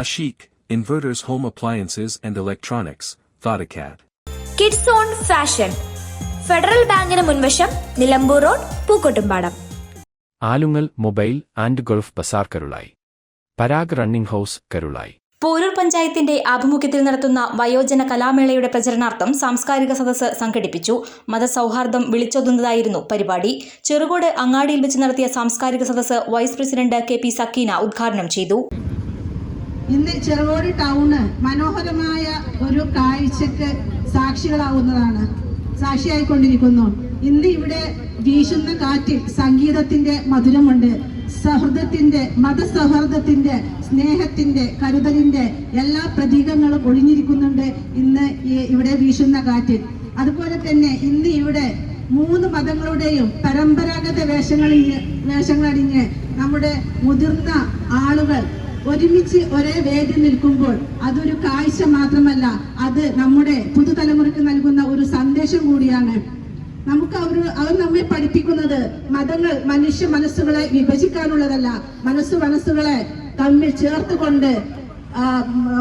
Ashik, Inverters Home Appliances and Electronics, Thodacat. Kids on fashion federal ബാങ്കിന് മുൻവശം Nilambur road Pookkottumpadam. Alungal mobile and gulf bazaar Karulai. Parag running house Karulai. Poroor പഞ്ചായത്തിന്റെ ആഭിമുഖ്യത്തിൽ നടത്തുന്ന വയോജന കലാമേളയുടെ പ്രചരണാർത്ഥം സാംസ്കാരിക സദസ്സ് സംഘടിപ്പിച്ചു. മതസൗഹാർദ്ദം വിളിച്ചൊതുന്നതായിരുന്നു പരിപാടി. ചെറുകോട് അങ്ങാടിയിൽ വെച്ച് നടത്തിയ സാംസ്കാരിക സദസ്സ് vice president K P Sakeena ഉദ്ഘാടനം ചെയ്തു. ഇന്ന് ചെറുകോട് ടൗണ് മനോഹരമായ ഒരു കാഴ്ചക്ക് സാക്ഷികളാവുന്നതാണ്. സാക്ഷിയായിക്കൊണ്ടിരിക്കുന്നു. ഇന്ന് ഇവിടെ വീശുന്ന കാറ്റിൽ സംഗീതത്തിന്റെ മധുരമുണ്ട്. സൗഹൃദത്തിന്റെ മതസൗഹൃദത്തിന്റെ സ്നേഹത്തിന്റെ കരുതലിന്റെ എല്ലാ പ്രതീകങ്ങളും ഒളിഞ്ഞിരിക്കുന്നുണ്ട് ഇന്ന് ഇവിടെ വീശുന്ന കാറ്റിൽ. അതുപോലെ തന്നെ ഇന്ന് ഇവിടെ മൂന്ന് മതങ്ങളുടെയും പരമ്പരാഗത വേഷങ്ങളിഞ്ഞ് വേഷങ്ങളണിഞ്ഞ് നമ്മുടെ മുതിർന്ന ആളുകൾ ഒരുമിച്ച് ഒരേ വേദി നിൽക്കുമ്പോൾ അതൊരു കാഴ്ച മാത്രമല്ല അത് നമ്മുടെ പുതുതലമുറയ്ക്ക് നൽകുന്ന ഒരു സന്ദേശം കൂടിയാണ്. നമുക്ക് അവർ അവർ നമ്മെ പഠിപ്പിക്കുന്നത് മതങ്ങൾ മനുഷ്യ മനസ്സുകളെ വിഭജിക്കാനുള്ളതല്ല. മനസ്സു മനസ്സുകളെ തമ്മിൽ ചേർത്തുകൊണ്ട്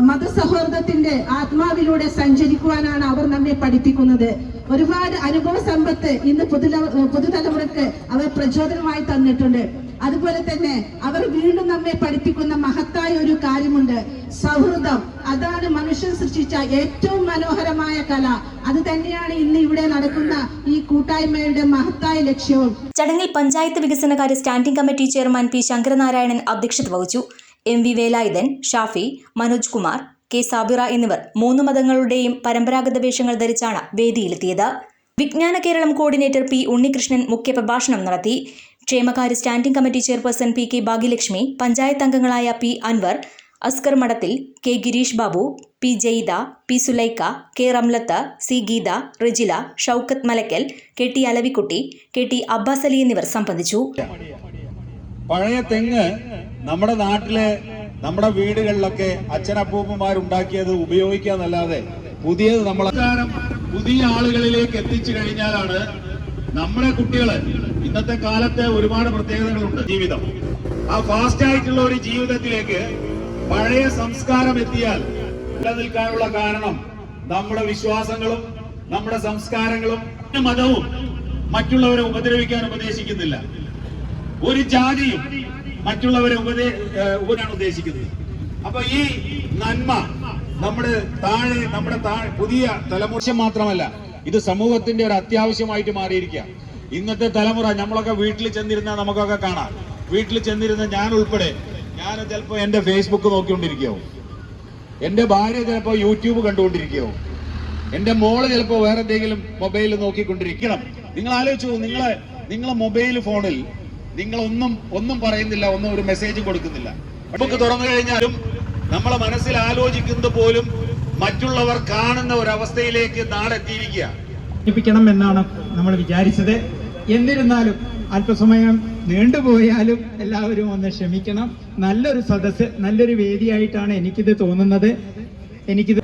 മതസൗഹൃദത്തിന്റെ ആത്മാവിലൂടെ സഞ്ചരിക്കുവാനാണ് അവർ നമ്മെ പഠിപ്പിക്കുന്നത്. ഒരുപാട് അനുഭവ സമ്പത്ത് ഇന്ന് പുതുതല പുതുതലമുറക്ക് അവർ പ്രചോദനമായി തന്നിട്ടുണ്ട്. അതുപോലെ തന്നെ അവർ വീണ്ടും നമ്മെ പഠിപ്പിക്കുന്ന മഹത്തായ ഒരു കാര്യമുണ്ട്. സൗഹൃദം. അതാണ് മനുഷ്യൻ സൃഷ്ടിച്ച ഏറ്റവും മനോഹരമായ കല. അത് തന്നെയാണ് ഇന്ന് ഇവിടെ നടക്കുന്ന ഈ കൂട്ടായ്മയുടെ മഹത്തായ ലക്ഷ്യവും. ചടങ്ങിൽ പഞ്ചായത്ത് വികസനകാര്യ standing committee chairman P Sankaranarayanan അധ്യക്ഷത വഹിച്ചു. M V Velayudhan Shafi Manoj Kumar K Sabira എന്നിവർ മൂന്ന് മതങ്ങളുടെയും പരമ്പരാഗത വേഷങ്ങൾ ധരിച്ചാണ് വേദിയിലെത്തിയത്. വിജ്ഞാന കേരളം കോർഡിനേറ്റർ പി ഉണ്ണികൃഷ്ണൻ മുഖ്യപ്രഭാഷണം നടത്തി. ക്ഷേമകാര്യ standing committee chairperson P K Bhagyalakshmi panchayat അംഗങ്ങളായ P Anwar Askar Madathil K Girish Babu P Jaida P Sulaika K Ramlath C Geetha Rijila Shoukath Malakkal K T Alavikutty K T Abbas Ali എന്നിവർ സംബന്ധിച്ചു. പഴയ തെങ്ങ് നമ്മുടെ നാട്ടിലെ നമ്മുടെ വീടുകളിലൊക്കെ അച്ഛനപ്പൂപ്പന്മാരുണ്ടാക്കിയത് ഉപയോഗിക്കാന്നല്ലാതെ പുതിയത് നമ്മൾ പുതിയ ആളുകളിലേക്ക് എത്തിച്ചു കഴിഞ്ഞാലാണ് നമ്മുടെ കുട്ടികൾ ഇന്നത്തെ കാലത്തെ ഒരുപാട് പ്രത്യേകതകളുണ്ട് ജീവിതം. ആ ഫാസ്റ്റ് ആയിട്ടുള്ള ഒരു ജീവിതത്തിലേക്ക് പഴയ സംസ്കാരം എത്തിയാൽ നിലനിൽക്കാനുള്ള കാരണം നമ്മുടെ വിശ്വാസങ്ങളും നമ്മുടെ സംസ്കാരങ്ങളും മതവും മറ്റുള്ളവരെ ഉപദ്രവിക്കാൻ ഉപദേശിക്കുന്നില്ല. ഒരു ജാതിയും മറ്റുള്ളവരെ ഉപദേ ഉപരാണ് ഉദ്ദേശിക്കുന്നത് അപ്പൊ ഈ നന്മ നമ്മുടെ താഴെ നമ്മുടെ താഴെ പുതിയ തലമുറ മാത്രമല്ല ഇത് സമൂഹത്തിന്റെ ഒരു അത്യാവശ്യമായിട്ട് മാറിയിരിക്കുക ഇന്നത്തെ തലമുറ നമ്മളൊക്കെ വീട്ടിൽ ചെന്നിരുന്ന നമുക്കൊക്കെ കാണാം. വീട്ടിൽ ചെന്നിരുന്ന ഞാൻ ഉൾപ്പെടെ. ഞാൻ ചിലപ്പോ എന്റെ ഫേസ്ബുക്ക് നോക്കിക്കൊണ്ടിരിക്കുകയോ എന്റെ ഭാര്യ ചിലപ്പോ യൂട്യൂബ് കണ്ടുകൊണ്ടിരിക്കുകയോ എന്റെ മോൾ ചിലപ്പോ വേറെ എന്തെങ്കിലും മൊബൈലിൽ നോക്കിക്കൊണ്ടിരിക്കണം. നിങ്ങൾ ആലോചിച്ചു നിങ്ങളെ നിങ്ങളെ മൊബൈൽ ഫോണിൽ നിങ്ങൾ ഒന്നും ഒന്നും പറയുന്നില്ല ഒന്നും ഒരു മെസ്സേജ് കൊടുക്കുന്നില്ല. നമുക്ക് തുറന്നു കഴിഞ്ഞാലും നമ്മളെ മനസ്സിൽ ആലോചിക്കുന്നത് പോലും മറ്റുള്ളവർ കാണുന്ന ഒരു അവസ്ഥയിലേക്ക് നാടെത്തിയിരിക്കുക അവതരിപ്പിക്കണം എന്നാണ് നമ്മൾ വിചാരിച്ചത്. എന്നിരുന്നാലും അല്പസമയം നീണ്ടുപോയാലും എല്ലാവരും ഒന്ന് ക്ഷമിക്കണം നല്ലൊരു സദസ്സ് നല്ലൊരു വേദിയായിട്ടാണ് എനിക്കിത് തോന്നുന്നത് എനിക്കിത്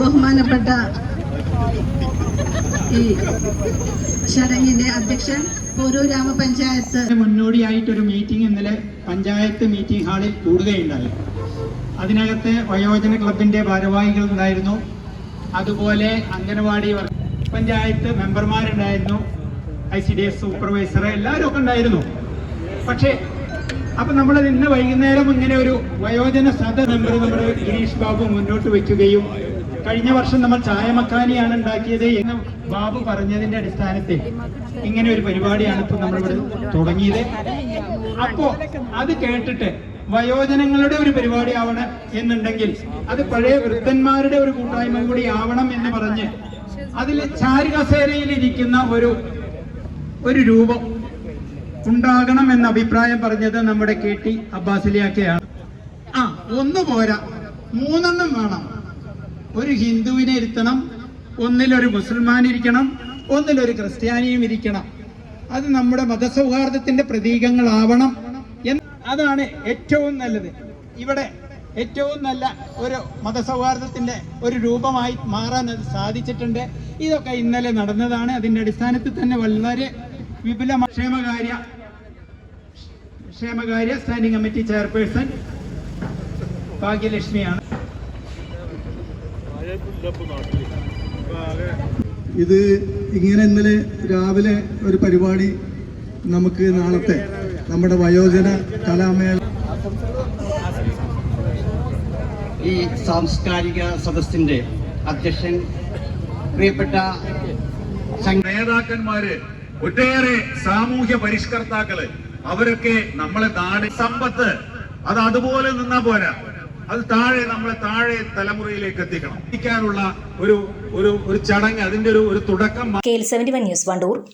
ബഹുമാനപ്പെട്ട ഈ ചടങ്ങിന്റെ അധ്യക്ഷൻ ഓരോ ഗ്രാമപഞ്ചായത്ത്. മുന്നോടിയായിട്ടൊരു മീറ്റിംഗ് ഇന്നലെ പഞ്ചായത്ത് മീറ്റിംഗ് ഹാളിൽ കൂടുകയുണ്ടായി. അതിനകത്ത് വയോജന ക്ലബിന്റെ ഭാരവാഹികൾ ഉണ്ടായിരുന്നു. അതുപോലെ anganwadi panchayat മെമ്പർമാരുണ്ടായിരുന്നു. I C D S supervisor എല്ലാവരും ഒക്കെ ഉണ്ടായിരുന്നു. പക്ഷേ അപ്പൊ നമ്മൾ ഇന്ന് വൈകുന്നേരം ഇങ്ങനെ ഒരു വയോജന സദ മെമ്പർ നമ്മൾ ഗിരീഷ് ബാബു മുന്നോട്ട് വെക്കുകയും കഴിഞ്ഞ വർഷം നമ്മൾ ചായമക്കാനിയാണ് ഉണ്ടാക്കിയത് എന്ന് ബാബു പറഞ്ഞതിന്റെ അടിസ്ഥാനത്തിൽ ഇങ്ങനെ ഒരു പരിപാടിയാണ് ഇപ്പൊ നമ്മളിവിടെ തുടങ്ങിയത്. അപ്പോ അത് കേട്ടിട്ട് വയോജനങ്ങളുടെ ഒരു പരിപാടി ആവണം എന്നുണ്ടെങ്കിൽ അത് പഴയ വൃദ്ധന്മാരുടെ ഒരു കൂട്ടായ്മ കൂടി ആവണം എന്ന് പറഞ്ഞ് അതിൽ ചാരുകസേരയിൽ ഇരിക്കുന്ന ഒരു ഒരു രൂപം ഉണ്ടാകണം എന്ന അഭിപ്രായം പറഞ്ഞത് നമ്മുടെ കെ ടി അബ്ബാസിലിയാക്കയാണ്. ആ ഒന്ന് പോരാ. മൂന്നെണ്ണം വേണം. ഒരു ഹിന്ദുവിനെ ഇരുത്തണം ഒന്നിലൊരു മുസൽമാൻ ഇരിക്കണം ഒന്നിലൊരു ക്രിസ്ത്യാനിയും ഇരിക്കണം. അത് നമ്മുടെ മതസൗഹാർദ്ദത്തിന്റെ പ്രതീകങ്ങളാവണം എന്ന് അതാണ് ഏറ്റവും നല്ലത്. ഇവിടെ ഏറ്റവും നല്ല ഒരു മതസൗഹാർദ്ദത്തിന്റെ ഒരു രൂപമായി മാറാൻ അത് സാധിച്ചിട്ടുണ്ട്. ഇതൊക്കെ ഇന്നലെ നടന്നതാണ്. അതിന്റെ അടിസ്ഥാനത്തിൽ തന്നെ വളരെ വിപുലമായ ക്ഷേമകാര്യ ക്ഷേമകാര്യ സ്റ്റാൻഡിംഗ് കമ്മിറ്റി ചെയർപേഴ്സൺ ഭാഗ്യലക്ഷ്മിയാണ്. ഇത് ഇങ്ങനെ ഇന്നലെ രാവിലെ ഒരു പരിപാടി നമുക്ക് നാളത്തെ നമ്മുടെ വയോജന കലാമേള ഈ സാംസ്കാരിക സദസ്സിന്റെ അധ്യക്ഷൻ പ്രിയപ്പെട്ട നേതാക്കന്മാര് ഒട്ടേറെ സാമൂഹ്യ പരിഷ്കർത്താക്കൾ അവരൊക്കെ നമ്മളെ നാട് സമ്പത്ത് അത് അതുപോലെ നിന്നാ പോരാ. അത് താഴെ നമ്മളെ താഴെ തലമുറയിലേക്ക് എത്തിക്കണം. ഒരു ഒരു ഒരു ചടങ്ങ് അതിന്റെ ഒരു ഒരു തുടക്കം K L seventy one news Wandoor.